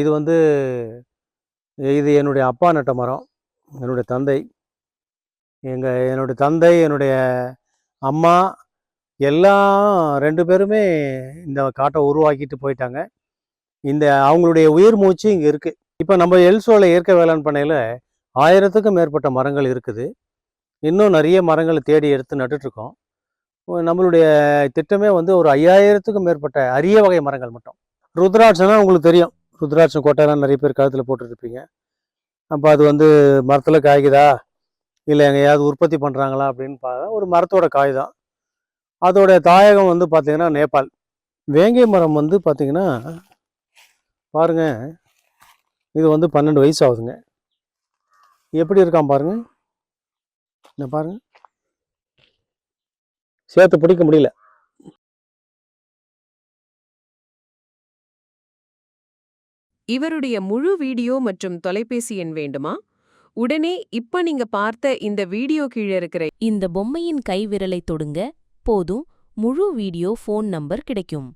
இது வந்து இது என்னுடைய அப்பா நட்ட மரம். என்னுடைய தந்தை. எங்கள் என்னுடைய தந்தை என்னுடைய அம்மா எல்லாம் ரெண்டு பேருமே இந்த காட்டை உருவாக்கிட்டு போயிட்டாங்க. இந்த அவங்களுடைய உயிர் மூச்சு இங்கே இருக்குது இப்போ நம்ம எல்சோவில் இயற்கை வேளாண் பண்ணையில் ஆயிரத்துக்கும் மேற்பட்ட மரங்கள் இருக்குது. இன்னும் நிறைய மரங்களை தேடி எடுத்து நட்டுட்ருக்கோம் நம்மளுடைய திட்டமே வந்து ஒரு ஐயாயிரத்துக்கும் மேற்பட்ட அரிய வகை மரங்கள் மட்டும். ருத்ராட்சம்னா உங்களுக்கு தெரியும். ருத்ராட்சம் கொட்டைலாம் நிறைய பேர் கழுத்தில் போட்டுருப்பீங்க. அப்போ அது வந்து மரத்தில் காய்க்குதா? இல்லை எங்கேயாவது உற்பத்தி பண்ணுறாங்களா அப்படின்னு பார்த்தா ஒரு மரத்தோட காய் தான். அதோடைய தாயகம் வந்து பார்த்திங்கன்னா நேபாள். வேங்கை மரம் வந்து பார்த்திங்கன்னா பாருங்க இது வந்து பன்னெண்டு வயசு ஆகுதுங்க. எப்படி இருக்கான் பாருங்க. என்ன பாருங்கள் சேர்த்து பிடிக்க முடியல. இவருடைய முழு வீடியோ மற்றும் தொலைபேசி எண் வேண்டுமா? உடனே இப்ப நீங்க பார்த்த இந்த வீடியோ கீழே இருக்கிற இந்த பொம்மையின் கைவிரலை தொடுங்க போதும் முழு வீடியோ ஃபோன் நம்பர் கிடைக்கும்.